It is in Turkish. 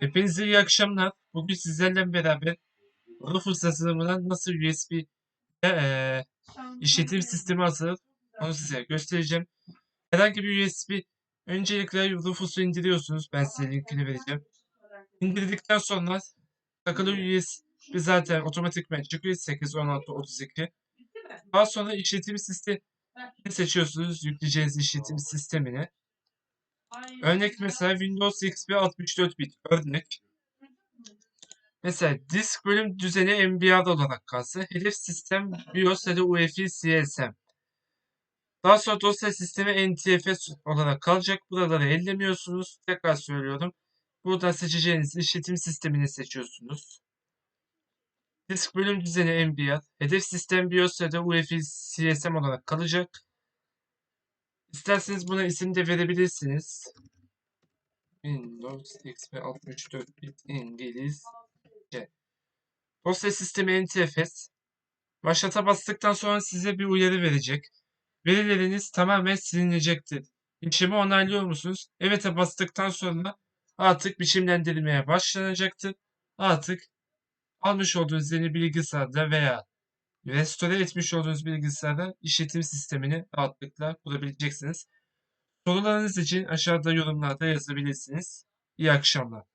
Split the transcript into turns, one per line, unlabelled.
Hepinize iyi akşamlar. Bugün sizlerle beraber Rufus yazılımından nasıl USB ile eee, işletim sistemi hazır onu size göstereceğim. Herhangi bir USB öncelikle Rufus'u indiriyorsunuz. Ben size linkini vereceğim. İndirdikten sonra takılı USB zaten otomatikman çıkıyor 8, 16, 32. Daha sonra işletim sistemi seçiyorsunuz. Yükleyeceğiniz işletim sistemini. Örnek mesela Windows XP 64 bit örnek. Mesela disk bölüm düzeni MBR olarak kalsın. Hedef sistem BIOS ya da UEFI CSM. Daha sonra dosya sistemi NTFS olarak kalacak. Buraları ellemiyorsunuz. Tekrar söylüyorum. Burada seçeceğiniz işletim sistemini seçiyorsunuz. Disk bölüm düzeni MBR. Hedef sistem BIOS ya da UEFI CSM olarak kalacak. İsterseniz buna isim de verebilirsiniz. Windows XP 64 bit İngilizce. Dosya sistemi NTFS. Başlata bastıktan sonra size bir uyarı verecek. Verileriniz tamamen silinecektir. İşlemi onaylıyor musunuz? Evet'e bastıktan sonra artık biçimlendirilmeye başlanacaktır. Artık almış olduğunuz yeni bilgisayarda veya restore etmiş olduğunuz bilgisayarda işletim sistemini rahatlıkla kurabileceksiniz. Sorularınız için aşağıda yorumlarda yazabilirsiniz. İyi akşamlar.